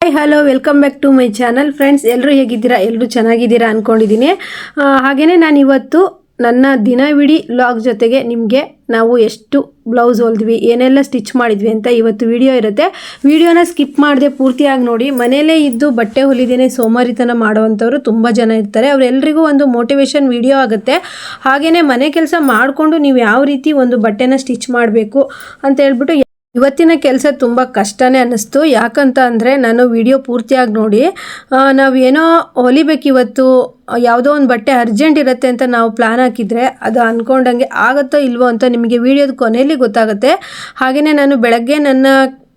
Hi hello welcome back to my channel friends ಎಲ್ಲರೂ ಹೇಗಿದ್ದೀರಾ? ಎಲ್ಲರೂ ಚೆನ್ನಾಗಿದ್ದೀರಾ ಅಂದ್ಕೊಂಡಿದ್ದೀನಿ ಹಾಗೆಯೇ ನಾನು ಇವತ್ತು ನನ್ನ ದಿನವಿಡೀ ಲಾಗ್ ಜೊತೆಗೆ ನಿಮಗೆ ನಾವು ಎಷ್ಟು ಬ್ಲೌಸ್ ಹೊಲಿದ್ವಿ, ಏನೆಲ್ಲ ಸ್ಟಿಚ್ ಮಾಡಿದ್ವಿ ಅಂತ ಇವತ್ತು ವಿಡಿಯೋ ಇರುತ್ತೆ. ವಿಡಿಯೋನ ಸ್ಕಿಪ್ ಮಾಡದೆ ಪೂರ್ತಿಯಾಗಿ ನೋಡಿ. ಮನೆಯಲ್ಲೇ ಇದ್ದು ಬಟ್ಟೆ ಹೊಲಿದೇನೆ ಸೋಮಾರಿತನ ಮಾಡುವಂಥವ್ರು ತುಂಬ ಜನ ಇರ್ತಾರೆ. ಅವರೆಲ್ಲರಿಗೂ ಒಂದು ಮೋಟಿವೇಶನ್ ವಿಡಿಯೋ ಆಗುತ್ತೆ. ಹಾಗೆಯೇ ಮನೆ ಕೆಲಸ ಮಾಡಿಕೊಂಡು ನೀವು ಯಾವ ರೀತಿ ಒಂದು ಬಟ್ಟೆನ ಸ್ಟಿಚ್ ಮಾಡಬೇಕು ಅಂತ ಹೇಳ್ಬಿಟ್ಟು ಇವತ್ತಿನ ಕೆಲಸ ತುಂಬ ಕಷ್ಟನೇ ಅನ್ನಿಸ್ತು. ಯಾಕಂತ ಅಂದರೆ ನಾನು ವಿಡಿಯೋ ಪೂರ್ತಿಯಾಗಿ ನೋಡಿ ನಾವು ನಾವೇನೋ ಹೊಲಿಬೇಕು ಇವತ್ತು, ಯಾವುದೋ ಒಂದು ಬಟ್ಟೆ ಅರ್ಜೆಂಟ್ ಇರುತ್ತೆ ಅಂತ ನಾವು ಪ್ಲ್ಯಾನ್ ಹಾಕಿದರೆ ಅದು ಅಂದ್ಕೊಂಡಂಗೆ ಆಗುತ್ತೋ ಇಲ್ವೋ ಅಂತ ನಿಮಗೆ ವಿಡಿಯೋದ ಕೊನೆಯಲ್ಲಿ ಗೊತ್ತಾಗುತ್ತೆ. ಹಾಗೆಯೇ ನಾನು ಬೆಳಗ್ಗೆ ನನ್ನ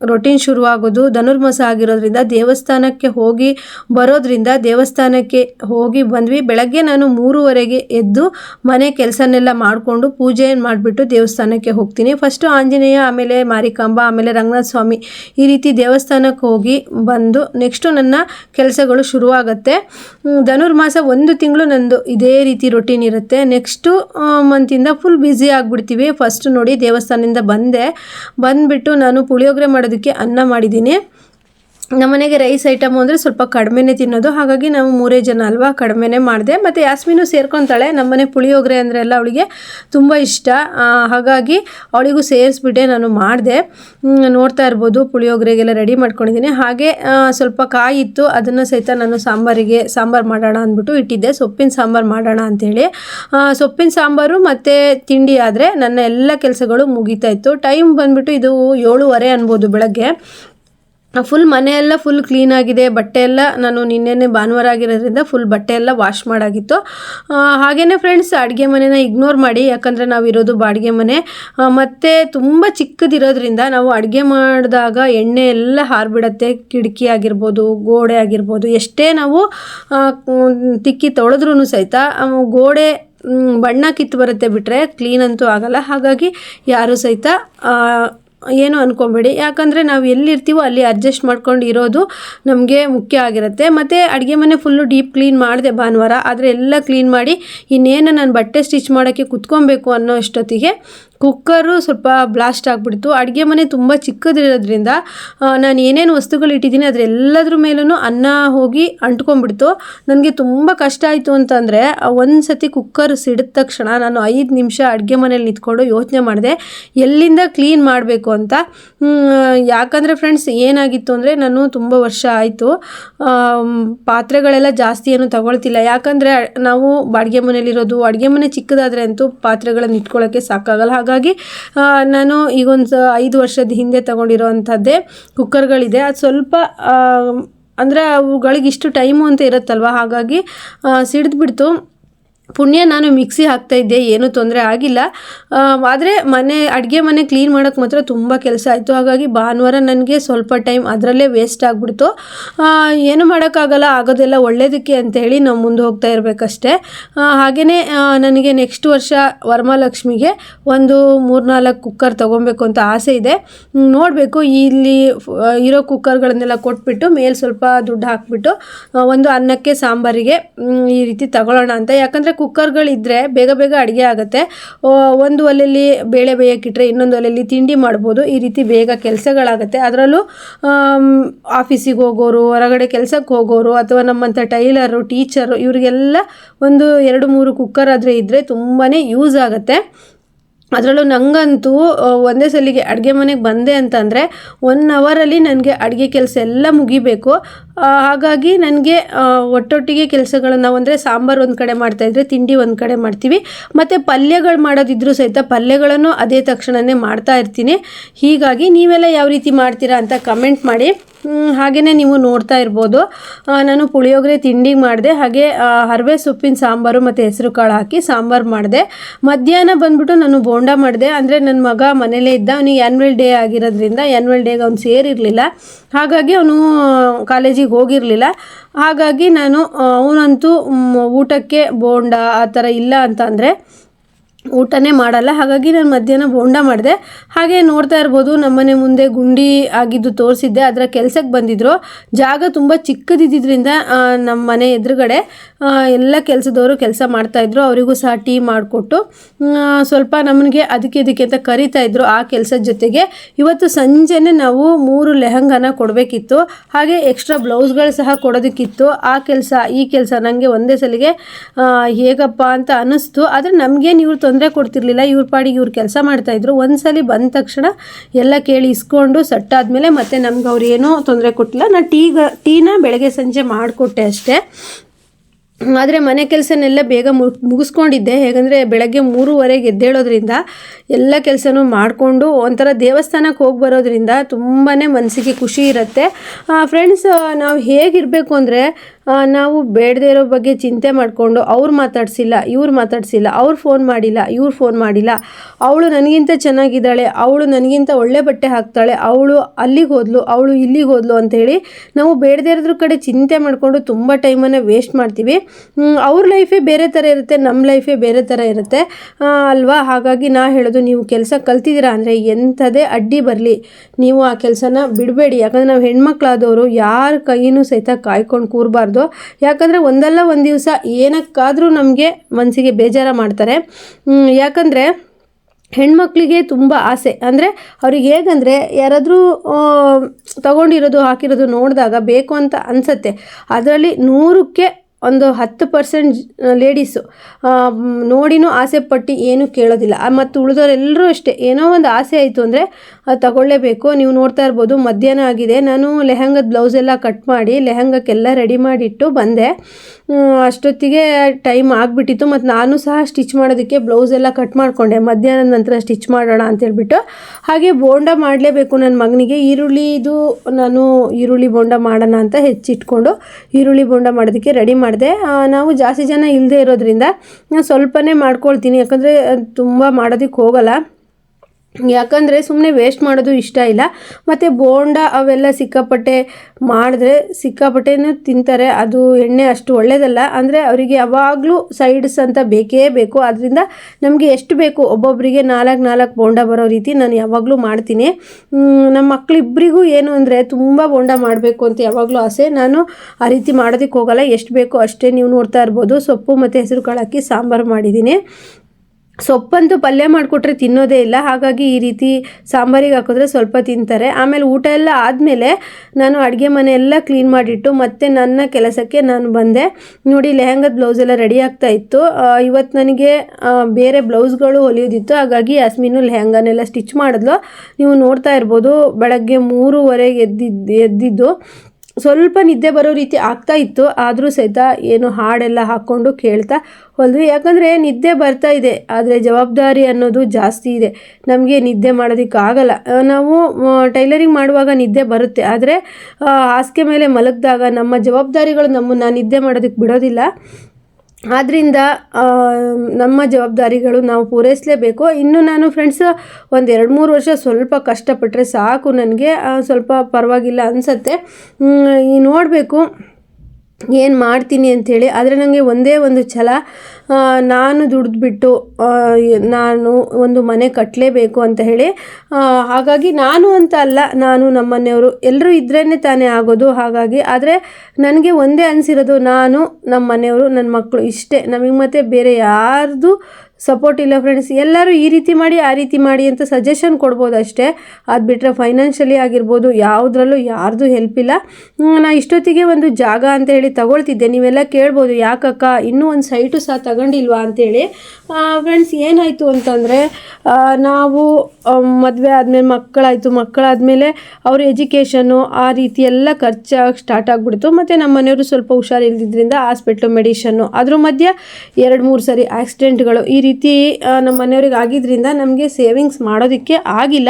ರೊಟೀನ್ ಶುರುವಾಗೋದು, ಧನುರ್ಮಾಸ ಆಗಿರೋದ್ರಿಂದ ದೇವಸ್ಥಾನಕ್ಕೆ ಹೋಗಿ ಬರೋದ್ರಿಂದ ದೇವಸ್ಥಾನಕ್ಕೆ ಹೋಗಿ ಬಂದ್ವಿ. ಬೆಳಗ್ಗೆ ನಾನು ಮೂರುವರೆಗೆ ಎದ್ದು ಮನೆ ಕೆಲಸನೆಲ್ಲ ಮಾಡಿಕೊಂಡು ಪೂಜೆ ಮಾಡಿಬಿಟ್ಟು ದೇವಸ್ಥಾನಕ್ಕೆ ಹೋಗ್ತೀನಿ. ಫಸ್ಟು ಆಂಜನೇಯ, ಆಮೇಲೆ ಮಾರಿಕಾಂಬ, ಆಮೇಲೆ ರಂಗನಾಥ ಸ್ವಾಮಿ ಈ ರೀತಿ ದೇವಸ್ಥಾನಕ್ಕೆ ಹೋಗಿ ಬಂದು ನೆಕ್ಸ್ಟು ನನ್ನ ಕೆಲಸಗಳು ಶುರುವಾಗುತ್ತೆ. ಧನುರ್ಮಾಸ ಒಂದು ತಿಂಗಳು ನಂದು ಇದೇ ರೀತಿ ರೊಟೀನ್ ಇರುತ್ತೆ. ನೆಕ್ಸ್ಟು ಮಂತಿಂದ ಫುಲ್ ಬ್ಯುಸಿ ಆಗಿಬಿಡ್ತೀವಿ. ಫಸ್ಟ್ ನೋಡಿ ದೇವಸ್ಥಾನದಿಂದ ಬಂದೆ. ಬಂದುಬಿಟ್ಟು ನಾನು ಪುಳಿಯೋಗರೆ ಮಾಡೋದಕ್ಕೆ ಅನ್ನ ಮಾಡಿದ್ದೀನಿ. ನಮ್ಮನೆಗೆ ರೈಸ್ ಐಟಮ್ ಅಂದರೆ ಸ್ವಲ್ಪ ಕಡಿಮೆನೇ ತಿನ್ನೋದು. ಹಾಗಾಗಿ ನಾವು ಮೂರೇ ಜನ ಅಲ್ವಾ, ಕಡಿಮೆನೇ ಮಾಡಿದೆ. ಮತ್ತು ಯಾಸ್ಮಿನೂ ಸೇರ್ಕೊತಾಳೆ. ನಮ್ಮನೆ ಪುಳಿಯೋಗರೆ ಅಂದರೆ ಎಲ್ಲ ಅವಳಿಗೆ ತುಂಬ ಇಷ್ಟ. ಹಾಗಾಗಿ ಅವಳಿಗೂ ಸೇರಿಸ್ಬಿಟ್ಟೆ ನಾನು ಮಾಡಿದೆ. ನೋಡ್ತಾ ಇರ್ಬೋದು, ಪುಳಿಯೋಗರೆಗೆಲ್ಲ ರೆಡಿ ಮಾಡ್ಕೊಂಡಿದ್ದೀನಿ. ಹಾಗೆ ಸ್ವಲ್ಪ ಕಾಯಿ ಇತ್ತು. ಅದನ್ನು ಸಹಿತ ನಾನು ಸಾಂಬಾರಿಗೆ ಸಾಂಬಾರು ಮಾಡೋಣ ಅಂದ್ಬಿಟ್ಟು ಇಟ್ಟಿದ್ದೆ. ಸೊಪ್ಪಿನ ಸಾಂಬಾರು ಮಾಡೋಣ ಅಂಥೇಳಿ ಸೊಪ್ಪಿನ ಸಾಂಬಾರು ಮತ್ತು ತಿಂಡಿ ಆದರೆ ನನ್ನ ಎಲ್ಲ ಕೆಲಸಗಳು ಮುಗಿತಾ ಇತ್ತು. ಟೈಮ್ ಬಂದ್ಬಿಟ್ಟು ಇದು ಏಳುವರೆ ಅನ್ಬೋದು ಬೆಳಗ್ಗೆ. ಫುಲ್ ಮನೆಯೆಲ್ಲ ಫುಲ್ ಕ್ಲೀನ್ ಆಗಿದೆ. ಬಟ್ಟೆ ಎಲ್ಲ ನಾನು ನಿನ್ನೆನೆ ಭಾನುವಾರ ಆಗಿರೋದ್ರಿಂದ ಫುಲ್ ಬಟ್ಟೆ ಎಲ್ಲ ವಾಶ್ ಮಾಡಾಗಿತ್ತು. ಹಾಗೆಯೇ ಫ್ರೆಂಡ್ಸ್ ಅಡುಗೆ ಮನೆನ ಇಗ್ನೋರ್ ಮಾಡಿ, ಯಾಕಂದರೆ ನಾವು ಇರೋದು ಬಾಡಿಗೆ ಮನೆ. ಮತ್ತು ತುಂಬ ಚಿಕ್ಕದಿರೋದ್ರಿಂದ ನಾವು ಅಡುಗೆ ಮಾಡಿದಾಗ ಎಣ್ಣೆ ಎಲ್ಲ ಹಾರಿಬಿಡತ್ತೆ. ಕಿಟಕಿ ಆಗಿರ್ಬೋದು, ಗೋಡೆ ಆಗಿರ್ಬೋದು, ಎಷ್ಟೇ ನಾವು ತಿಕ್ಕಿ ತೊಳೆದ್ರೂ ಸಹಿತ ಗೋಡೆ ಬಣ್ಣ ಕಿತ್ತು ಬರುತ್ತೆ ಬಿಟ್ಟರೆ ಕ್ಲೀನ್ ಅಂತೂ ಆಗಲ್ಲ. ಹಾಗಾಗಿ ಯಾರು ಸಹಿತ ಏನು ಅಂದ್ಕೊಬೇಡಿ ಯಾಕಂದರೆ ನಾವು ಎಲ್ಲಿರ್ತೀವೋ ಅಲ್ಲಿ ಅಡ್ಜಸ್ಟ್ ಮಾಡ್ಕೊಂಡು ಇರೋದು ನಮಗೆ ಮುಖ್ಯ ಆಗಿರುತ್ತೆ. ಮತ್ತು ಅಡುಗೆ ಮನೆ ಫುಲ್ಲು ಡೀಪ್ ಕ್ಲೀನ್ ಮಾಡಿದೆ ಭಾನುವಾರ. ಆದರೆ ಎಲ್ಲ ಕ್ಲೀನ್ ಮಾಡಿ ಇನ್ನೇನು ನಾನು ಬಟ್ಟೆ ಸ್ಟಿಚ್ ಮಾಡೋಕ್ಕೆ ಕುತ್ಕೊಬೇಕು ಅನ್ನೋ ಅಷ್ಟೊತ್ತಿಗೆ ಕುಕ್ಕರು ಸ್ವಲ್ಪ ಬ್ಲಾಸ್ಟ್ ಆಗಿಬಿಡ್ತು. ಅಡುಗೆ ಮನೆ ತುಂಬ ಚಿಕ್ಕದಿರೋದ್ರಿಂದ ನಾನು ಏನೇನು ವಸ್ತುಗಳು ಇಟ್ಟಿದ್ದೀನಿ ಅದರೆಲ್ಲದ್ರ ಮೇಲೂ ಅನ್ನ ಹೋಗಿ ಅಂಟ್ಕೊಂಡ್ಬಿಡ್ತು. ನನಗೆ ತುಂಬ ಕಷ್ಟ ಆಯಿತು ಅಂತಂದರೆ ಒಂದು ಸತಿ ಕುಕ್ಕರ್ ಸಿಡಿದ ತಕ್ಷಣ ನಾನು ಐದು ನಿಮಿಷ ಅಡುಗೆ ಮನೇಲಿ ನಿಂತ್ಕೊಂಡು ಯೋಚನೆ ಮಾಡಿದೆ. ಎಲ್ಲಿಂದ ಕ್ಲೀನ್ ಮಾಡಬೇಕು ಅಂತ. ಯಾಕಂದರೆ ಫ್ರೆಂಡ್ಸ್ ಏನಾಗಿತ್ತು ಅಂದರೆ ನಾನು ತುಂಬ ವರ್ಷ ಆಯಿತು. ಪಾತ್ರೆಗಳೆಲ್ಲ ಜಾಸ್ತಿ ಏನು ತಗೊಳ್ತಿಲ್ಲ. ಯಾಕಂದರೆ ನಾವು ಬಾಡಿಗೆ ಮನೇಲಿರೋದು ಅಡುಗೆ ಮನೆ ಚಿಕ್ಕದಾದರೆ ಅಂತೂ ಪಾತ್ರೆಗಳನ್ನು ಇಟ್ಕೊಳ್ಳೋಕ್ಕೆ ಸಾಕಾಗಲ್ಲ. ಹಾಗಾಗಿ ನಾನು ಈಗ ಒಂದು ಐದು ವರ್ಷದ ಹಿಂದೆ ತಗೊಂಡಿರೋವಂಥದ್ದೇ ಕುಕ್ಕರ್ಗಳಿದೆ ಅದು ಸ್ವಲ್ಪ ಅಂದರೆ ಅವುಗಳಿಗೆ ಇಷ್ಟು ಟೈಮು ಅಂತ ಇರುತ್ತಲ್ವ? ಹಾಗಾಗಿ ಸಿಡಿದ್ಬಿಡ್ತು. ಪುಣ್ಯ ನಾನು ಮಿಕ್ಸಿ ಹಾಕ್ತಾ ಇದ್ದೆ, ಏನೂ ತೊಂದರೆ ಆಗಿಲ್ಲ. ಆದರೆ ಮನೆ, ಅಡುಗೆ ಮನೆ ಕ್ಲೀನ್ ಮಾಡೋಕ್ಕೆ ಮಾತ್ರ ತುಂಬ ಕೆಲಸ ಆಯಿತು. ಹಾಗಾಗಿ ಭಾನುವಾರ ನನಗೆ ಸ್ವಲ್ಪ ಟೈಮ್ ಅದರಲ್ಲೇ ವೇಸ್ಟ್ ಆಗಿಬಿಡ್ತು. ಏನು ಮಾಡೋಕ್ಕಾಗಲ್ಲ, ಆಗೋದೆಲ್ಲ ಒಳ್ಳೇದಕ್ಕೆ ಅಂತೇಳಿ ನಾವು ಮುಂದೆ ಹೋಗ್ತಾ ಇರಬೇಕಷ್ಟೇ. ಹಾಗೆಯೇ ನನಗೆ ನೆಕ್ಸ್ಟ್ ವರ್ಷ ವರಮಹಾಲಕ್ಷ್ಮಿಗೆ ಒಂದು ಮೂರ್ನಾಲ್ಕು ಕುಕ್ಕರ್ ತೊಗೊಬೇಕು ಅಂತ ಆಸೆ ಇದೆ. ನೋಡಬೇಕು, ಇಲ್ಲಿ ಇರೋ ಕುಕ್ಕರ್ಗಳನ್ನೆಲ್ಲ ಕೊಟ್ಬಿಟ್ಟು ಮೇಲೆ ಸ್ವಲ್ಪ ದುಡ್ಡು ಹಾಕ್ಬಿಟ್ಟು ಒಂದು ಅನ್ನಕ್ಕೆ ಸಾಂಬಾರಿಗೆ ಈ ರೀತಿ ತಗೊಳ್ಳೋಣ ಅಂತ. ಯಾಕಂದರೆ ಕುಕ್ಕರ್ಗಳಿದ್ದರೆ ಬೇಗ ಬೇಗ ಅಡುಗೆ ಆಗುತ್ತೆ. ಒಂದು ಒಲೆಯಲ್ಲಿ ಬೇಳೆ ಬೇಯಕ್ಕಿಟ್ರೆ ಇನ್ನೊಂದು ಒಲೆಯಲ್ಲಿ ತಿಂಡಿ ಮಾಡ್ಬೋದು. ಈ ರೀತಿ ಬೇಗ ಕೆಲಸಗಳಾಗುತ್ತೆ. ಅದರಲ್ಲೂ ಆಫೀಸಿಗೆ ಹೋಗೋರು, ಹೊರಗಡೆ ಕೆಲಸಕ್ಕೆ ಹೋಗೋರು, ಅಥವಾ ನಮ್ಮಂಥ ಟೈಲರು, ಟೀಚರು, ಇವರಿಗೆಲ್ಲ ಒಂದು ಎರಡು ಮೂರು ಕುಕ್ಕರ್ ಆದರೆ ಇದ್ದರೆ ತುಂಬಾ ಯೂಸ್ ಆಗುತ್ತೆ. ಅದರಲ್ಲೂ ನನಗಂತೂ ಒಂದೇ ಸಲಿಗೆ ಅಡುಗೆ ಮನೆಗೆ ಬಂದೆ ಅಂತಂದರೆ, ಒನ್ ಅವರಲ್ಲಿ ನನಗೆ ಅಡುಗೆ ಕೆಲಸ ಎಲ್ಲ ಮುಗಿಬೇಕು. ಹಾಗಾಗಿ ನನಗೆ ಒಟ್ಟೊಟ್ಟಿಗೆ ಕೆಲಸಗಳನ್ನು ಅಂದರೆ ಸಾಂಬಾರು ಒಂದು ಕಡೆ ಮಾಡ್ತಾಯಿದ್ರೆ ತಿಂಡಿ ಒಂದು ಕಡೆ ಮಾಡ್ತೀವಿ. ಮತ್ತು ಪಲ್ಯಗಳು ಮಾಡೋದಿದ್ರೂ ಸಹಿತ ಪಲ್ಯಗಳನ್ನು ಅದೇ ತಕ್ಷಣವೇ ಮಾಡ್ತಾ ಇರ್ತೀನಿ. ಹೀಗಾಗಿ ನೀವೆಲ್ಲ ಯಾವ ರೀತಿ ಮಾಡ್ತೀರಾ ಅಂತ ಕಮೆಂಟ್ ಮಾಡಿ. ಹಾಗೆಯೇ ನೀವು ನೋಡ್ತಾ ಇರ್ಬೋದು. ನಾನು ಪುಳಿಯೋಗರೆ ತಿಂಡಿಗೆ ಮಾಡಿದೆ. ಹಾಗೆ ಹರವೆ ಸೊಪ್ಪಿನ ಸಾಂಬಾರು ಮತ್ತು ಹೆಸರು ಕಾಳು ಹಾಕಿ ಸಾಂಬಾರು ಮಾಡಿದೆ. ಮಧ್ಯಾಹ್ನ ಬಂದ್ಬಿಟ್ಟು ನಾನು ಬೋಂಡ ಮಾಡಿದೆ. ಅಂದರೆ ನನ್ನ ಮಗ ಮನೇಲೇ ಇದ್ದ. ಅವನಿಗೆ ಆ್ಯನ್ವಲ್ ಡೇ ಆಗಿರೋದ್ರಿಂದ ಆ್ಯನ್ವಲ್ ಡೇಗೆ ಅವ್ನು ಸೇರಿರಲಿಲ್ಲ. ಹಾಗಾಗಿ ಅವನು ಕಾಲೇಜಿಗೆ ಹೋಗಿರಲಿಲ್ಲ. ಹಾಗಾಗಿ ನಾನು ಅವನಂತೂ ಊಟಕ್ಕೆ ಬೋಂಡ ಆ ಥರ ಇಲ್ಲ ಅಂತ ಅಂದರೆ ಊಟನೇ ಮಾಡಲ್ಲ. ಹಾಗಾಗಿ ನಾನು ಮಧ್ಯಾಹ್ನ ಬೋಂಡ ಮಾಡಿದೆ. ಹಾಗೆ ನೋಡ್ತಾ ಇರ್ಬೋದು, ನಮ್ಮನೆ ಮುಂದೆ ಗುಂಡಿ ಆಗಿದ್ದು ತೋರಿಸಿದ್ದೆ. ಅದರ ಕೆಲಸಕ್ಕೆ ಬಂದಿದ್ದರು ಜಾಗ ತುಂಬ ಚಿಕ್ಕದಿದ್ದರಿಂದ ನಮ್ಮ ಮನೆ ಎದುರುಗಡೆ ಎಲ್ಲ ಕೆಲಸದವರು ಕೆಲಸ ಮಾಡ್ತಾಯಿದ್ರು ಅವರಿಗೂ ಸಹ ಟೀ ಮಾಡಿಕೊಟ್ಟು ಸ್ವಲ್ಪ ನಮಗೆ ಅದಕ್ಕೆ ಇದಕ್ಕೆ ಅಂತ ಕರಿತಾ ಇದ್ರು ಆ ಕೆಲಸದ ಜೊತೆಗೆ. ಇವತ್ತು ಸಂಜೆನೇ ನಾವು ಮೂರು ಲೆಹಂಗಾನ ಕೊಡಬೇಕಿತ್ತು. ಹಾಗೆ ಎಕ್ಸ್ಟ್ರಾ ಬ್ಲೌಸ್ಗಳು ಸಹ ಕೊಡೋದಕ್ಕಿತ್ತು. ಆ ಕೆಲಸ, ಈ ಕೆಲಸ ನನಗೆ ಒಂದೇ ಸಲಿಗೆ ಹೇಗಪ್ಪ ಅಂತ ಅನ್ನಿಸ್ತು. ಆದರೆ ನಮಗೇನು ಇವ್ರು ತೊಂದರೆ ಕೊಡ್ತಿರ್ಲಿಲ್ಲ, ಇವ್ರ ಪಾಡಿಗೆ ಇವ್ರು ಕೆಲಸ ಮಾಡ್ತಾಯಿದ್ರು ಒಂದ್ಸಲಿ ಬಂದ ತಕ್ಷಣ ಎಲ್ಲ ಕೇಳಿ ಇಸ್ಕೊಂಡು ಸಟ್ಟಾದಮೇಲೆ ಮತ್ತೆ ನಮ್ಗೆ ಅವ್ರು ಏನೂ ತೊಂದರೆ ಕೊಟ್ಟಿಲ್ಲ. ನಾನು ಟೀಗ, ಟೀನ ಬೆಳಗ್ಗೆ ಸಂಜೆ ಮಾಡಿಕೊಟ್ಟೆ ಅಷ್ಟೇ. ಆದರೆ ಮನೆ ಕೆಲಸನೆಲ್ಲ ಬೇಗ ಮು- ಮುಗಿಸ್ಕೊಂಡಿದ್ದೆ. ಹೇಗಂದರೆ ಬೆಳಗ್ಗೆ ಮೂರುವರೆಗೆ ಎದ್ದೇಳೋದ್ರಿಂದ ಎಲ್ಲ ಕೆಲಸನೂ ಮಾಡಿಕೊಂಡು ಒಂಥರ ದೇವಸ್ಥಾನಕ್ಕೆ ಹೋಗಿ ಬರೋದ್ರಿಂದ ತುಂಬಾ ಮನಸ್ಸಿಗೆ ಖುಷಿ ಇರುತ್ತೆ. ಫ್ರೆಂಡ್ಸ್ ನಾವು ಹೇಗಿರಬೇಕು ಅಂದರೆ ನಾವು ಬೇಡದೇ ಇರೋ ಬಗ್ಗೆ ಚಿಂತೆ ಮಾಡಿಕೊಂಡು ಅವ್ರು ಮಾತಾಡಿಸಿಲ್ಲ, ಇವ್ರು ಮಾತಾಡಿಸಿಲ್ಲ, ಅವ್ರು ಫೋನ್ ಮಾಡಿಲ್ಲ, ಇವ್ರು ಫೋನ್ ಮಾಡಿಲ್ಲ. ಅವಳು ನನಗಿಂತ ಚೆನ್ನಾಗಿದ್ದಾಳೆ, ಅವಳು ನನಗಿಂತ ಒಳ್ಳೆ ಬಟ್ಟೆ ಹಾಕ್ತಾಳೆ, ಅವಳು ಅಲ್ಲಿಗೆ ಹೋದ್ಲು, ಅವಳು ಇಲ್ಲಿಗೆ ಹೋದ್ಲು ಅಂತೇಳಿ ನಾವು ಬೇಡದೇ ಇರೋದ್ರ ಕಡೆ ಚಿಂತೆ ಮಾಡಿಕೊಂಡು ತುಂಬ ಟೈಮನ್ನು ವೇಸ್ಟ್ ಮಾಡ್ತೀವಿ. ಅವ್ರ ಲೈಫೇ ಬೇರೆ ಥರ ಇರುತ್ತೆ ನಮ್ಮ ಲೈಫೇ ಬೇರೆ ಥರ ಇರುತ್ತೆ. ಅಲ್ವಾ? ಹಾಗಾಗಿ ನಾ ಹೇಳೋದು ನೀವು ಕೆಲಸ ಕಲ್ತಿದ್ದೀರಾ ಅಂದರೆ ಎಂಥದೇ ಅಡ್ಡಿ ಬರಲಿ. ನೀವು ಆ ಕೆಲಸನ ಬಿಡಬೇಡಿ. ಯಾಕಂದರೆ ನಾವು ಹೆಣ್ಮಕ್ಳಾದವರು ಯಾರ ಕೈಯೂ ಸಹಿತ ಕಾಯ್ಕೊಂಡು ಕೂರಬಾರ್ದು. ಯಾಕಂದರೆ ಒಂದಲ್ಲ ಒಂದು ದಿವಸ ಏನಕ್ಕಾದರೂ ನಮಗೆ ಮನಸ್ಸಿಗೆ ಬೇಜಾರ ಮಾಡ್ತಾರೆ. ಯಾಕಂದರೆ ಹೆಣ್ಮಕ್ಳಿಗೆ ತುಂಬ ಆಸೆ. ಅಂದರೆ ಅವ್ರಿಗೆ ಹೇಗಂದರೆ ಯಾರಾದರೂ ತಗೊಂಡಿರೋದು, ಹಾಕಿರೋದು ನೋಡಿದಾಗ ಬೇಕು ಅಂತ ಅನಿಸತ್ತೆ. ಅದರಲ್ಲಿ ನೂರಕ್ಕೆ ಒಂದು ಹತ್ತು ಪರ್ಸೆಂಟ್ ಲೇಡೀಸು ನೋಡಿನೂ ಆಸೆ ಪಟ್ಟು ಏನೂ ಕೇಳೋದಿಲ್ಲ. ಮತ್ತು ಉಳಿದವರೆಲ್ಲರೂ ಅಷ್ಟೇ. ಏನೋ ಒಂದು ಆಸೆ ಆಯಿತು ಅಂದರೆ ಅದು ತಗೊಳ್ಳೇಬೇಕು. ನೀವು ನೋಡ್ತಾ ಇರ್ಬೋದು, ಮಧ್ಯಾಹ್ನ ಆಗಿದೆ. ನಾನು ಲೆಹಂಗದ ಬ್ಲೌಸ್ ಎಲ್ಲ ಕಟ್ ಮಾಡಿ, ಲೆಹಂಗಕ್ಕೆಲ್ಲ ರೆಡಿ ಮಾಡಿಟ್ಟು ಬಂದೆ. ಅಷ್ಟೊತ್ತಿಗೆ ಟೈಮ್ ಆಗಿಬಿಟ್ಟಿತ್ತು. ಮತ್ತು ನಾನು ಸಹ ಸ್ಟಿಚ್ ಮಾಡೋದಕ್ಕೆ ಬ್ಲೌಸ್ ಎಲ್ಲ ಕಟ್ ಮಾಡಿಕೊಂಡೆ. ಮಧ್ಯಾಹ್ನದ ನಂತರ ಸ್ಟಿಚ್ ಮಾಡೋಣ ಅಂತೇಳ್ಬಿಟ್ಟು ಹಾಗೆ ಬೋಂಡ ಮಾಡಲೇಬೇಕು ನನ್ನ ಮಗನಿಗೆ. ಈರುಳ್ಳಿದು ನಾನು ಈರುಳ್ಳಿ ಬೋಂಡ ಮಾಡೋಣ ಅಂತ ಹೆಚ್ಚಿಟ್ಕೊಂಡು ಈರುಳ್ಳಿ ಬೋಂಡ ಮಾಡೋದಕ್ಕೆ ರೆಡಿ ಮಾಡಿದೆ. ನಾವು ಜಾಸ್ತಿ ಜನ ಇಲ್ಲದೆ ಇರೋದ್ರಿಂದ ನಾನು ಸ್ವಲ್ಪನೇ ಮಾಡ್ಕೊಳ್ತೀನಿ. ಯಾಕಂದರೆ ತುಂಬ ಮಾಡೋದಕ್ಕೆ ಹೋಗಲ್ಲ. ಯಾಕಂದರೆ ಸುಮ್ಮನೆ ವೇಸ್ಟ್ ಮಾಡೋದು ಇಷ್ಟ ಇಲ್ಲ. ಮತ್ತು ಬೋಂಡ ಅವೆಲ್ಲ ಸಿಕ್ಕಾಪಟ್ಟೆ ಮಾಡಿದ್ರೆ ಸಿಕ್ಕಾಪಟ್ಟೆನೂ ತಿಂತಾರೆ. ಅದು ಎಣ್ಣೆ ಅಷ್ಟು ಒಳ್ಳೆಯದಲ್ಲ ಅಂದರೆ ಅವರಿಗೆ ಯಾವಾಗಲೂ ಸೈಡ್ಸ್ ಅಂತ ಬೇಕೇ ಬೇಕು. ಅದರಿಂದ ನಮಗೆ ಎಷ್ಟು ಬೇಕು? ಒಬ್ಬೊಬ್ಬರಿಗೆ ನಾಲ್ಕು ನಾಲ್ಕು ಬೋಂಡ ಬರೋ ರೀತಿ ನಾನು ಯಾವಾಗಲೂ ಮಾಡ್ತೀನಿ. ನಮ್ಮ ಮಕ್ಕಳಿಬ್ಬರಿಗೂ ಏನು ಅಂದರೆ ತುಂಬ ಬೋಂಡ ಮಾಡಬೇಕು ಅಂತ ಯಾವಾಗಲೂ ಆಸೆ. ನಾನು ಆ ರೀತಿ ಮಾಡೋದಕ್ಕೆ ಹೋಗಲ್ಲ. ಎಷ್ಟು ಬೇಕೋ ಅಷ್ಟೇ ನೀವು ನೋಡ್ತಾ ಇರ್ಬೋದು. ಸೊಪ್ಪು ಮತ್ತು ಹೆಸರು ಕಾಳು ಹಾಕಿ ಸಾಂಬಾರು ಮಾಡಿದ್ದೀನಿ. ಸೊಪ್ಪಂತೂ ಪಲ್ಯ ಮಾಡಿಕೊಟ್ರೆ ತಿನ್ನೋದೇ ಇಲ್ಲ. ಹಾಗಾಗಿ ಈ ರೀತಿ ಸಾಂಬಾರಿಗೆ ಹಾಕಿದ್ರೆ ಸ್ವಲ್ಪ ತಿಂತಾರೆ. ಆಮೇಲೆ ಊಟ ಎಲ್ಲ ಆದಮೇಲೆ ನಾನು ಅಡುಗೆ ಮನೆ ಎಲ್ಲ ಕ್ಲೀನ್ ಮಾಡಿಟ್ಟು ಮತ್ತೆ ನನ್ನ ಕೆಲಸಕ್ಕೆ ನಾನು ಬಂದೆ. ನೋಡಿ, ಲೆಹಂಗದ ಬ್ಲೌಸ್ ಎಲ್ಲ ರೆಡಿ ಆಗ್ತಾ ಇತ್ತು. ಇವತ್ತು ನನಗೆ ಬೇರೆ ಬ್ಲೌಸ್ಗಳು ಹೊಲಿಯೋದಿತ್ತು. ಹಾಗಾಗಿ ಯಾಸ್ಮೀನು ಲೆಹಂಗನೆಲ್ಲ ಸ್ಟಿಚ್ ಮಾಡಿದ್ಲು. ನೀವು ನೋಡ್ತಾ ಇರ್ಬೋದು, ಬೆಳಗ್ಗೆ ಮೂರುವರೆಗೆ ಎದ್ದಿದ್ದು ಎದ್ದಿದ್ದು. ಸ್ವಲ್ಪ ನಿದ್ದೆ ಬರೋ ರೀತಿ ಆಗ್ತಾ ಇತ್ತು. ಆದರೂ ಸಹಿತ ಏನು ಹಾಡೆಲ್ಲ ಹಾಕ್ಕೊಂಡು ಕೇಳ್ತಾ ಹೊಲ್ದ್ವಿ ಯಾಕಂದರೆ ನಿದ್ದೆ ಬರ್ತಾ ಇದೆ. ಆದರೆ ಜವಾಬ್ದಾರಿ ಅನ್ನೋದು ಜಾಸ್ತಿ ಇದೆ. ನಮಗೆ ನಿದ್ದೆ ಮಾಡೋದಕ್ಕಾಗಲ್ಲ ನಾವು ಟೈಲರಿಂಗ್ ಮಾಡುವಾಗ ನಿದ್ದೆ ಬರುತ್ತೆ. ಆದರೆ ಹಾಸಿಗೆ ಮೇಲೆ ಮಲಗಿದಾಗ ನಮ್ಮ ಜವಾಬ್ದಾರಿಗಳು ನಮ್ಮನ್ನು ನಿದ್ದೆ ಮಾಡೋದಕ್ಕೆ ಬಿಡೋದಿಲ್ಲ. ಆದ್ದರಿಂದ ನಮ್ಮ ಜವಾಬ್ದಾರಿಗಳು ನಾವು ಪೂರೈಸಲೇಬೇಕು. ಇನ್ನು ನಾನು ಫ್ರೆಂಡ್ಸ್ ಒಂದು ಎರಡು ಮೂರು ವರ್ಷ ಸ್ವಲ್ಪ ಕಷ್ಟಪಟ್ಟರೆ ಸಾಕು ನನಗೆ. ಸ್ವಲ್ಪ ಪರವಾಗಿಲ್ಲ ಅನಿಸತ್ತೆ. ಈ ನೋಡಬೇಕು. ಏನು ಮಾಡ್ತೀನಿ ಅಂಥೇಳಿ ಆದರೆ ನನಗೆ ಒಂದೇ ಒಂದು ಛಲ ನಾನು ದುಡಿದ್ಬಿಟ್ಟು ನಾನು ಒಂದು ಮನೆ ಕಟ್ಟಲೇಬೇಕು ಅಂತ ಹೇಳಿ ಹಾಗಾಗಿ ನಾನು ಅಂತ ಅಲ್ಲ, ನಾನು ನಮ್ಮ ಮನೆಯವರು ಎಲ್ಲರೂ ಇದ್ರೇ ತಾನೇ ಆಗೋದು ಹಾಗಾಗಿ, ಆದರೆ ನನಗೆ ಒಂದೇ ಅನಿಸಿರೋದು, ನಾನು ನಮ್ಮ ಮನೆಯವರು ನನ್ನ ಮಕ್ಕಳು ಇಷ್ಟೇ, ನಮಗೆ ಮತ್ತೆ ಬೇರೆ ಯಾರ್ದು ಸಪೋರ್ಟ್ ಇಲ್ಲ ಫ್ರೆಂಡ್ಸ್ ಎಲ್ಲರೂ ಈ ರೀತಿ ಮಾಡಿ, ಆ ರೀತಿ ಮಾಡಿ ಅಂತ ಸಜೆಷನ್ ಕೊಡ್ಬೋದು ಅಷ್ಟೇ. ಅದು ಬಿಟ್ಟರೆ ಫೈನಾನ್ಷಿಯಲಿ ಆಗಿರ್ಬೋದು, ಯಾವುದ್ರಲ್ಲೂ ಯಾರ್ದು ಹೆಲ್ಪ್ ಇಲ್ಲ. ನಾನು ಇಷ್ಟೊತ್ತಿಗೆ ಒಂದು ಜಾಗ ಅಂತ ಹೇಳಿ ತಗೊಳ್ತಿದ್ದೆ. ನೀವೆಲ್ಲ ಕೇಳ್ಬೋದು, ಯಾಕಕ್ಕ? ಇನ್ನೂ ಒಂದು ಸೈಟು ಸಹ ತಗೊಂಡಿಲ್ವಾ ಅಂತೇಳಿ ಫ್ರೆಂಡ್ಸ್ ಏನಾಯಿತು ಅಂತಂದರೆ ನಾವು ಮದುವೆ ಆದಮೇಲೆ ಮಕ್ಕಳಾಯಿತು. ಮಕ್ಕಳಾದಮೇಲೆ ಅವ್ರ ಎಜುಕೇಷನ್ನು ಆ ರೀತಿ ಎಲ್ಲ ಖರ್ಚಾಗಿ ಸ್ಟಾರ್ಟ್ ಆಗಿಬಿಡ್ತು. ಮತ್ತು ನಮ್ಮ ಮನೆಯವರು ಸ್ವಲ್ಪ ಹುಷಾರಿಲ್ದಿದ್ರಿಂದ ಹಾಸ್ಪಿಟ್ಲು ಮೆಡಿಷನ್ನು ಅದ್ರ ಮಧ್ಯೆ ಎರಡು ಮೂರು ಸರಿ ಆಕ್ಸಿಡೆಂಟ್ಗಳು ಈ ಆ, ನಮ್ಮ ಮನೆಯವ್ರಿಗೆ ಆಗಿದ್ದರಿಂದ ನಮಗೆ ಸೇವಿಂಗ್ಸ್ ಮಾಡೋದಕ್ಕೆ ಆಗಿಲ್ಲ.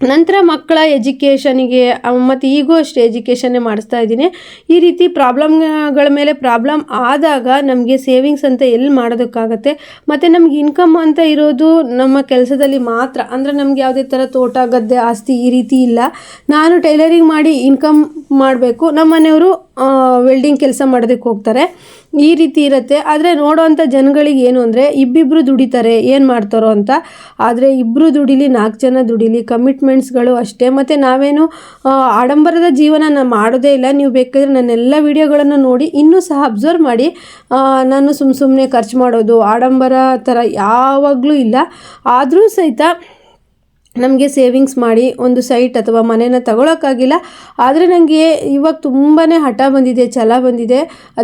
ನಂತರ ಮಕ್ಕಳ ಎಜುಕೇಷನಿಗೆ ಮತ್ತು ಈಗೂ ಅಷ್ಟೇ ಎಜುಕೇಷನ್ನೇ ಮಾಡಿಸ್ತಾ ಇದ್ದೀನಿ. ಈ ರೀತಿ ಪ್ರಾಬ್ಲಮ್ಗಳ ಮೇಲೆ ಪ್ರಾಬ್ಲಮ್ ಆದಾಗ ನಮಗೆ ಸೇವಿಂಗ್ಸ್ ಅಂತ ಎಲ್ಲಿ ಮಾಡೋದಕ್ಕಾಗತ್ತೆ? ಮತ್ತು ನಮ್ಗೆ ಇನ್ಕಮ್ ಅಂತ ಇರೋದು ನಮ್ಮ ಕೆಲಸದಲ್ಲಿ ಮಾತ್ರ. ಅಂದರೆ ನಮ್ಗೆ ಯಾವುದೇ ಥರ ತೋಟ ಗದ್ದೆ ಆಸ್ತಿ ಈ ರೀತಿ ಇಲ್ಲ. ನಾನು ಟೈಲರಿಂಗ್ ಮಾಡಿ ಇನ್ಕಮ್ ಮಾಡಬೇಕು. ನಮ್ಮ ಮನೆಯವರು ವೆಲ್ಡಿಂಗ್ ಕೆಲಸ ಮಾಡೋದಕ್ಕೆ ಹೋಗ್ತಾರೆ. ಈ ರೀತಿ ಇರುತ್ತೆ. ಆದರೆ ನೋಡೋವಂಥ ಜನಗಳಿಗೆ ಏನು ಅಂದರೆ ಇಬ್ಬಿಬ್ಬರು ದುಡಿತಾರೆ, ಏನು ಮಾಡ್ತಾರೋ ಅಂತ. ಆದರೆ ಇಬ್ಬರು ದುಡಿಲಿ, ನಾಲ್ಕು ಜನ ದುಡಿಲಿ ಕಮಿಟ್ಮೆಂಟ್ಸ್ಗಳು ಅಷ್ಟೇ. ಮತ್ತು ನಾವೇನು ಆಡಂಬರದ ಜೀವನ ನಾನು ಮಾಡೋದೇ ಇಲ್ಲ. ನೀವು ಬೇಕಾದರೆ ನನ್ನೆಲ್ಲ ವಿಡಿಯೋಗಳನ್ನು ನೋಡಿ, ಇನ್ನೂ ಸಹ ಅಬ್ಸರ್ವ್ ಮಾಡಿ ನಾನು ಸುಮ್ಮ ಸುಮ್ಮನೆ ಖರ್ಚು ಮಾಡೋದು, ಆಡಂಬರ ಥರ ಯಾವಾಗಲೂ ಇಲ್ಲ. ಆದರೂ ಸಹಿತ ನಮಗೆ ಸೇವಿಂಗ್ಸ್ ಮಾಡಿ ಒಂದು ಸೈಟ್ ಅಥವಾ ಮನೇನ ತಗೊಳಕ್ಕಾಗಿಲ್ಲ. ಆದರೆ ನನಗೆ ಇವಾಗ ತುಂಬಾ ಹಠ ಬಂದಿದೆ, ಛಲ ಬಂದಿದೆ.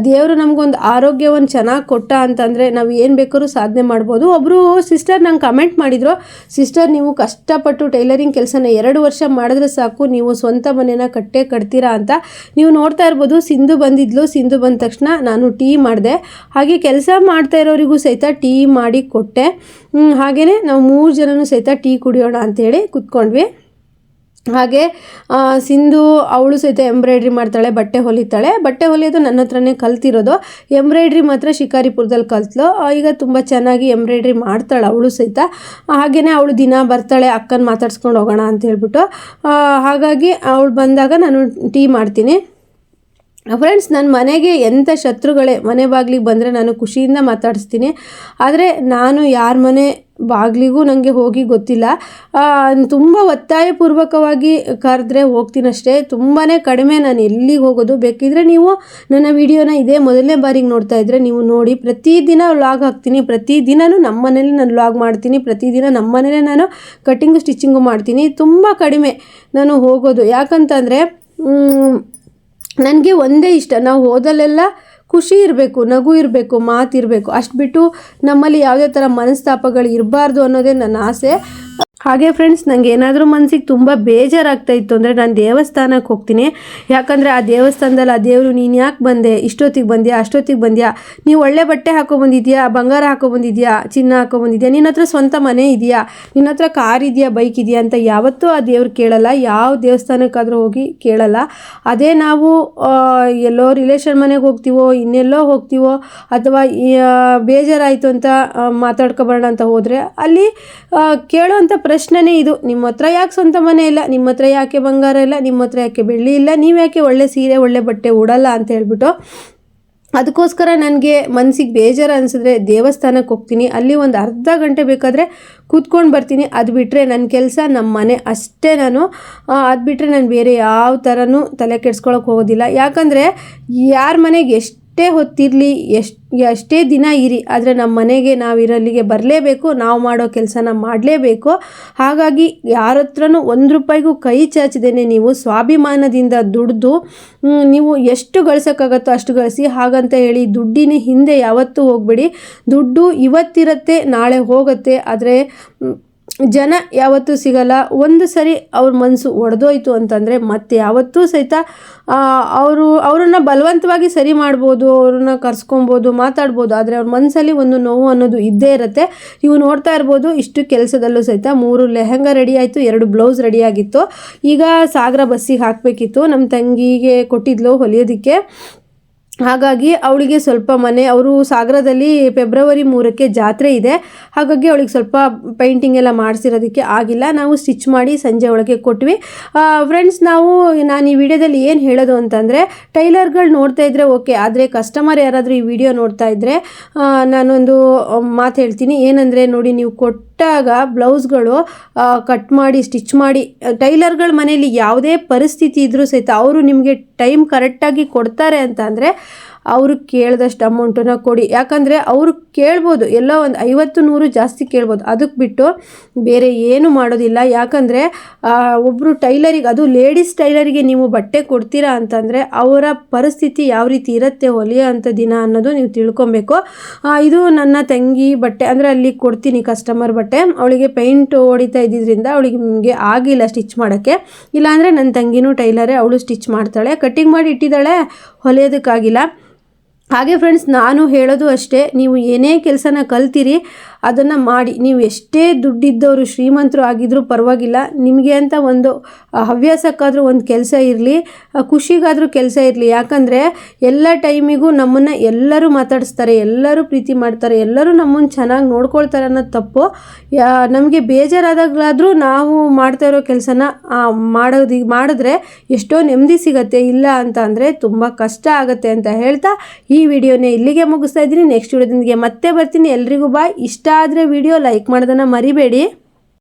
ದೇವರು ನಮಗೊಂದು ಆರೋಗ್ಯವನ್ನು ಚೆನ್ನಾಗಿ ಕೊಟ್ಟ ಅಂತಂದರೆ ನಾವು ಏನು ಬೇಕಾದ್ರೂ ಸಾಧನೆ ಮಾಡ್ಬೋದು. ಒಬ್ಬರು ಸಿಸ್ಟರ್ ನಂಗೆ ಕಮೆಂಟ್ ಮಾಡಿದರು ಸಿಸ್ಟರ್ ನೀವು ಕಷ್ಟಪಟ್ಟು ಟೈಲರಿಂಗ್ ಕೆಲಸನ ಎರಡು ವರ್ಷ ಮಾಡಿದ್ರೆ ಸಾಕು, ನೀವು ಸ್ವಂತ ಮನೇನ ಕಟ್ಟೆ ಕಟ್ತೀರಾ ಅಂತ. ನೀವು ನೋಡ್ತಾ ಇರ್ಬೋದು, ಸಿಂಧು ಬಂದಿದ್ಲು, ಸಿಂಧು ಬಂದ ತಕ್ಷಣ ನಾನು ಟೀ ಮಾಡಿದೆ. ಹಾಗೆ ಕೆಲಸ ಮಾಡ್ತಾ ಇರೋರಿಗೂ ಸಹಿತ ಟೀ ಮಾಡಿ ಕೊಟ್ಟೆ. ಹಾಗೆಯೇ ನಾವು ಮೂರು ಜನನೂ ಸಹಿತ ಟೀ ಕುಡಿಯೋಣ ಅಂತೇಳಿ ಕುತ್ಕೊಂಡ್ವಿ. ಹಾಗೆ ಸಿಂಧು ಅವಳು ಸಹಿತ ಎಂಬ್ರಾಯ್ಡ್ರಿ ಮಾಡ್ತಾಳೆ, ಬಟ್ಟೆ ಹೊಲಿತಾಳೆ. ಬಟ್ಟೆ ಹೊಲಿಯೋದು ನನ್ನ ಹತ್ರನೇ ಕಲ್ತಿರೋದು. ಎಂಬ್ರಾಯ್ಡ್ರಿ ಮಾತ್ರ ಶಿಕಾರಿಪುರದಲ್ಲಿ ಕಲ್ತಳು ಈಗ ತುಂಬ ಚೆನ್ನಾಗಿ ಎಂಬ್ರಾಯ್ಡ್ರಿ ಮಾಡ್ತಾಳೆ ಅವಳು ಸಹಿತ. ಹಾಗೆಯೇ ಅವಳು ದಿನ ಬರ್ತಾಳೆ, ಅಕ್ಕನ ಮಾತಾಡ್ಸ್ಕೊಂಡು ಹೋಗೋಣ ಅಂತ ಹೇಳ್ಬಿಟ್ಟು ಹಾಗಾಗಿ ಅವಳು ಬಂದಾಗ ನಾನು ಟೀ ಮಾಡ್ತೀನಿ. ಫ್ರೆಂಡ್ಸ್ ನನ್ನ ಮನೆಗೆ ಎಂಥ ಶತ್ರುಗಳೇ, ಮನೆ ಬಾಗಿಲಿಗೆ ಬಂದರೆ ನಾನು ಖುಷಿಯಿಂದ ಮಾತಾಡಿಸ್ತೀನಿ. ಆದರೆ ನಾನು ಯಾರ ಮನೆ ಬಾಗಿಲಿಗೂ ನನಗೆ ಹೋಗಿ ಗೊತ್ತಿಲ್ಲ. ತುಂಬ ಒತ್ತಾಯಪೂರ್ವಕವಾಗಿ ಕರೆದ್ರೆ ಹೋಗ್ತೀನಷ್ಟೇ. ತುಂಬಾ ಕಡಿಮೆ ನಾನು ಎಲ್ಲಿಗೆ ಹೋಗೋದು ಬೇಕಿದ್ರೆ ನೀವು ನನ್ನ ವಿಡಿಯೋನ ಇದೇ ಮೊದಲನೇ ಬಾರಿಗೆ ನೋಡ್ತಾ ಇದ್ದರೆ ನೀವು ನೋಡಿ. ಪ್ರತಿದಿನ ವ್ಲಾಗ್ ಹಾಕ್ತೀನಿ. ಪ್ರತಿದಿನವೂ ನಮ್ಮ ಮನೇಲಿ ನಾನು ವ್ಲಾಗ್ ಮಾಡ್ತೀನಿ. ಪ್ರತಿದಿನ ನಮ್ಮ ನಾನು ಕಟ್ಟಿಂಗು ಸ್ಟಿಚಿಂಗು ಮಾಡ್ತೀನಿ. ತುಂಬ ಕಡಿಮೆ ನಾನು ಹೋಗೋದು. ಯಾಕಂತಂದರೆ ನನಗೆ ಒಂದೇ ಇಷ್ಟ. ನಾವು ಹೋದಲ್ಲೆಲ್ಲ ಖುಷಿ ಇರಬೇಕು, ನಗು ಇರಬೇಕು, ಮಾತಿರಬೇಕು. ಅಷ್ಟು ಬಿಟ್ಟು ನಮ್ಮಲ್ಲಿ ಯಾವುದೇ ಥರ ಮನಸ್ತಾಪಗಳು ಇರಬಾರ್ದು ಅನ್ನೋದೇ ನನ್ನ ಆಸೆ. ಹಾಗೆ ಫ್ರೆಂಡ್ಸ್ ನನಗೆ ಏನಾದರೂ ಮನಸ್ಸಿಗೆ ತುಂಬ ಬೇಜಾರಾಗ್ತಾ ಇತ್ತು ಅಂದರೆ ನಾನು ದೇವಸ್ಥಾನಕ್ಕೆ ಹೋಗ್ತೀನಿ. ಯಾಕಂದರೆ ಆ ದೇವಸ್ಥಾನದಲ್ಲಿ ಆ ದೇವರು ನೀನು ಯಾಕೆ ಬಂದೆ? ಇಷ್ಟೊತ್ತಿಗೆ ಬಂದ್ಯಾ? ಅಷ್ಟೊತ್ತಿಗೆ ಬಂದ್ಯಾ? ನೀವು ಒಳ್ಳೆ ಬಟ್ಟೆ ಹಾಕೊಬಂದಿದ್ಯಾ ಬಂಗಾರ ಹಾಕೊಬಂದಿದ್ಯಾ ಚಿನ್ನ ಹಾಕೊಬಂದಿದ್ಯಾ ನಿನ್ನ ಹತ್ರ ಸ್ವಂತ ಮನೆ ಇದೆಯಾ? ನಿನ್ನ ಹತ್ರ ಕಾರ್ ಇದೆಯಾ? ಬೈಕ್ ಇದೆಯಾ? ಅಂತ ಯಾವತ್ತೂ ಆ ದೇವ್ರು ಕೇಳಲ್ಲ. ಯಾವ ದೇವಸ್ಥಾನಕ್ಕಾದರೂ ಹೋಗಿ ಕೇಳಲ್ಲ. ಅದೇ ನಾವು ಎಲ್ಲೋ ರಿಲೇಷನ್ ಮನೆಗೆ ಹೋಗ್ತೀವೋ, ಇನ್ನೆಲ್ಲೋ ಹೋಗ್ತೀವೋ, ಅಥವಾ ಬೇಜಾರಾಯಿತು ಅಂತ ಮಾತಾಡ್ಕೊಬರೋಣ ಅಂತ ಹೋದರೆ ಅಲ್ಲಿ ಕೇಳೋ ಕೇಳೋವಂಥ ಪ್ರಶ್ನೆನೇ ಇದು. ನಿಮ್ಮ ಹತ್ರ ಯಾಕೆ ಸ್ವಂತ ಮನೆ ಇಲ್ಲ? ನಿಮ್ಮ ಹತ್ರ ಯಾಕೆ ಬಂಗಾರ ಇಲ್ಲ? ನಿಮ್ಮ ಹತ್ರ ಯಾಕೆ ಬೆಳ್ಳಿ ಇಲ್ಲ? ನೀವು ಯಾಕೆ ಒಳ್ಳೆ ಸೀರೆ, ಒಳ್ಳೆ ಬಟ್ಟೆ ಉಡಲ್ಲ ಅಂತ ಹೇಳ್ಬಿಟ್ಟು ಅದಕ್ಕೋಸ್ಕರ ನನಗೆ ಮನಸ್ಸಿಗೆ ಬೇಜಾರು ಅನಿಸಿದ್ರೆ ದೇವಸ್ಥಾನಕ್ಕೆ ಹೋಗ್ತೀನಿ. ಅಲ್ಲಿ ಒಂದು ಅರ್ಧ ಗಂಟೆ ಬೇಕಾದರೆ ಕೂತ್ಕೊಂಡು ಬರ್ತೀನಿ. ಅದು ಬಿಟ್ಟರೆ ನನ್ನ ಕೆಲಸ ನಮ್ಮ ಮನೆ ಅಷ್ಟೇ ನಾನು. ಅದು ಬಿಟ್ಟರೆ ನಾನು ಬೇರೆ ಯಾವ ಥರನೂ ತಲೆ ಕೆಡ್ಸ್ಕೊಳಕ್ಕೆ ಹೋಗೋದಿಲ್ಲ. ಯಾಕಂದರೆ ಯಾರ ಮನೆಗೆ ಎಷ್ಟೇ ಹೊತ್ತಿರಲಿ, ಎಷ್ಟು, ಎಷ್ಟೇ ದಿನ ಇರಿ, ಆದರೆ ನಮ್ಮ ಮನೆಗೆ ನಾವು ಇರಲ್ಲಿಗೆ ಬರಲೇಬೇಕು, ನಾವು ಮಾಡೋ ಕೆಲಸನ ಮಾಡಲೇಬೇಕು, ಹಾಗಾಗಿ ಯಾರ ಹತ್ರನೂ ಒಂದು ರೂಪಾಯಿಗೂ ಕೈ ಚಾಚಿದೇನೆ ನೀವು ಸ್ವಾಭಿಮಾನದಿಂದ ದುಡ್ದು ನೀವು ಎಷ್ಟು ಗಳಿಸೋಕ್ಕಾಗತ್ತೋ ಅಷ್ಟು ಗಳಿಸಿ, ಹಾಗಂತ ಹೇಳಿ ದುಡ್ಡಿನ ಹಿಂದೆ ಯಾವತ್ತೂ ಹೋಗಬೇಡಿ. ದುಡ್ಡು ಇವತ್ತಿರತ್ತೆ, ನಾಳೆ ಹೋಗುತ್ತೆ, ಆದರೆ ಜನ ಯಾವತ್ತೂ ಸಿಗಲ್ಲ. ಒಂದು ಸರಿ ಅವ್ರ ಮನಸ್ಸು ಒಡೆದೋಯ್ತು ಅಂತಂದರೆ ಮತ್ತೆ ಯಾವತ್ತೂ ಸಹಿತ ಅವರು, ಅವರನ್ನು ಬಲವಂತವಾಗಿ ಸರಿ ಮಾಡ್ಬೋದು, ಅವ್ರನ್ನ ಕರ್ಸ್ಕೊಬೋದು, ಮಾತಾಡ್ಬೋದು, ಆದರೆ ಅವ್ರ ಮನಸ್ಸಲ್ಲಿ ಒಂದು ನೋವು ಅನ್ನೋದು ಇದ್ದೇ ಇರುತ್ತೆ. ನೀವು ನೋಡ್ತಾ ಇರ್ಬೋದು, ಇಷ್ಟು ಕೆಲಸದಲ್ಲೂ ಸಹಿತ ಮೂರು ಲೆಹಂಗ ರೆಡಿ ಆಯಿತು, ಎರಡು ಬ್ಲೌಸ್ ರೆಡಿ ಆಗಿತ್ತು. ಈಗ ಸಾಗರ ಬಸ್ಸಿಗೆ ಹಾಕಬೇಕಿತ್ತು. ನಮ್ಮ ತಂಗಿಗೆ ಕೊಟ್ಟಿದ್ಲು ಹೊಲಿಯೋದಕ್ಕೆ. ಹಾಗಾಗಿ ಅವಳಿಗೆ ಸ್ವಲ್ಪ ಮನೆ, ಅವರು ಸಾಗರದಲ್ಲಿ ಫೆಬ್ರವರಿ ಮೂರಕ್ಕೆ ಜಾತ್ರೆ ಇದೆ. ಹಾಗಾಗಿ ಅವಳಿಗೆ ಸ್ವಲ್ಪ ಪೇಂಟಿಂಗ್ ಎಲ್ಲ ಮಾಡಿಸಿರೋದಕ್ಕೆ ಆಗಿಲ್ಲ. ನಾವು ಸ್ಟಿಚ್ ಮಾಡಿ ಸಂಜೆ ಒಳಗೆ ಕೊಟ್ವಿ. ಫ್ರೆಂಡ್ಸ್ ನಾವು, ನಾನು ಈ ವಿಡಿಯೋದಲ್ಲಿ ಏನು ಹೇಳೋದು ಅಂತಂದರೆ, ಟೈಲರ್ಗಳು ನೋಡ್ತಾ ಇದ್ದರೆ ಓಕೆ ಆದರೆ ಕಸ್ಟಮರ್ ಯಾರಾದರೂ ಈ ವಿಡಿಯೋ ನೋಡ್ತಾ ಇದ್ದರೆ ನಾನೊಂದು ಮಾತು ಹೇಳ್ತೀನಿ. ಏನಂದರೆ ನೋಡಿ, ನೀವು ಕೊಟ್ಟಾಗ ಬ್ಲೌಸ್ಗಳು ಕಟ್ ಮಾಡಿ, ಸ್ಟಿಚ್ ಮಾಡಿ, ಟೈಲರ್ಗಳ ಮನೆಯಲ್ಲಿ ಯಾವುದೇ ಪರಿಸ್ಥಿತಿ ಇದ್ದರೂ ಸಹಿತ ಅವರು ನಿಮಗೆ ಟೈಮ್ ಕರೆಕ್ಟಾಗಿ ಕೊಡ್ತಾರೆ ಅಂತ ಅಂದರೆ ಅವರು ಕೇಳಿದಷ್ಟು ಅಮೌಂಟನ್ನ ಕೊಡಿ. ಯಾಕಂದರೆ ಅವರು ಕೇಳ್ಬೋದು, ಎಲ್ಲ ಒಂದು ಐವತ್ತು ನೂರು ಜಾಸ್ತಿ ಕೇಳ್ಬೋದು. ಅದಕ್ಕೆ ಬಿಟ್ಟು ಬೇರೆ ಏನು ಮಾಡೋದಿಲ್ಲ. ಯಾಕಂದರೆ ಒಬ್ಬರು ಟೈಲರಿಗೆ, ಅದು ಲೇಡೀಸ್ ಟೈಲರಿಗೆ ನೀವು ಬಟ್ಟೆ ಕೊಡ್ತೀರಾ ಅಂತಂದರೆ ಅವರ ಪರಿಸ್ಥಿತಿ ಯಾವ ರೀತಿ ಇರುತ್ತೆ ಹೊಲಿಯೋ ಅಂಥ ದಿನ ಅನ್ನೋದು ನೀವು ತಿಳ್ಕೊಬೇಕು. ಇದು ನನ್ನ ತಂಗಿ ಬಟ್ಟೆ, ಅಂದರೆ ಅಲ್ಲಿ ಕೊಡ್ತೀನಿ ಕಸ್ಟಮರ್ ಬಟ್ಟೆ. ಅವಳಿಗೆ ಪೇಂಟ್ ಹೊಡಿತಾ ಇದ್ದಿದ್ದರಿಂದ ಅವಳಿಗೆ ನಿಮಗೆ ಆಗಿಲ್ಲ ಸ್ಟಿಚ್ ಮಾಡೋಕ್ಕೆ. ಇಲ್ಲಾಂದರೆ ನನ್ನ ತಂಗಿನೂ ಟೈಲರೇ, ಅವಳು ಸ್ಟಿಚ್ ಮಾಡ್ತಾಳೆ. ಕಟ್ಟಿಂಗ್ ಮಾಡಿ ಇಟ್ಟಿದ್ದಾಳೆ, ಹೊಲಿಯೋದಕ್ಕಾಗಿಲ್ಲ. ಹಾಗೆ ಫ್ರೆಂಡ್ಸ್ ನಾನು ಹೇಳೋದು ಅಷ್ಟೇ ನೀವು ಏನೇ ಕೆಲಸನ ಕಲ್ತೀರಿ ಅದನ್ನು ಮಾಡಿ, ನೀವು ಎಷ್ಟೇ ದುಡ್ಡಿದ್ದವರು ಶ್ರೀಮಂತರು ಆಗಿದ್ದರೂ ಪರವಾಗಿಲ್ಲ, ನಿಮಗೆ ಅಂತ ಒಂದು ಹವ್ಯಾಸಕ್ಕಾದರೂ ಒಂದು ಕೆಲಸ ಇರಲಿ ಖುಷಿಗಾದರೂ ಕೆಲಸ ಇರಲಿ. ಯಾಕಂದರೆ ಎಲ್ಲ ಟೈಮಿಗೂ ನಮ್ಮನ್ನು ಎಲ್ಲರೂ ಮಾತಾಡಿಸ್ತಾರೆ, ಎಲ್ಲರೂ ಪ್ರೀತಿ ಮಾಡ್ತಾರೆ, ಎಲ್ಲರೂ ನಮ್ಮನ್ನು ಚೆನ್ನಾಗಿ ನೋಡ್ಕೊಳ್ತಾರೆ ಅನ್ನೋದು ತಪ್ಪು. ನಮಗೆ ಬೇಜಾರಾದಾಗಲಾದರೂ ನಾವು ಮಾಡ್ತಾ ಇರೋ ಕೆಲಸನ ಮಾಡೋದು, ಮಾಡಿದ್ರೆ ಎಷ್ಟೋ ನೆಮ್ಮದಿ ಸಿಗತ್ತೆ. ಇಲ್ಲ ಅಂತ ಅಂದರೆ ತುಂಬ ಕಷ್ಟ ಆಗುತ್ತೆ ಅಂತ ಹೇಳ್ತಾ ಈ ವಿಡಿಯೋನೇ ಇಲ್ಲಿಗೆ ಮುಗಿಸ್ತಾ ಇದ್ದೀನಿ. ನೆಕ್ಸ್ಟ್ ವಿಡಿಯೋದೊಂದಿಗೆ ಮತ್ತೆ ಬರ್ತೀನಿ. ಎಲ್ರಿಗೂ ಬಾಯ್. ಆದರೆ ವಿಡಿಯೋ ಲೈಕ್ ಮಾಡೋದನ್ನು ಮರಿಬೇಡಿ.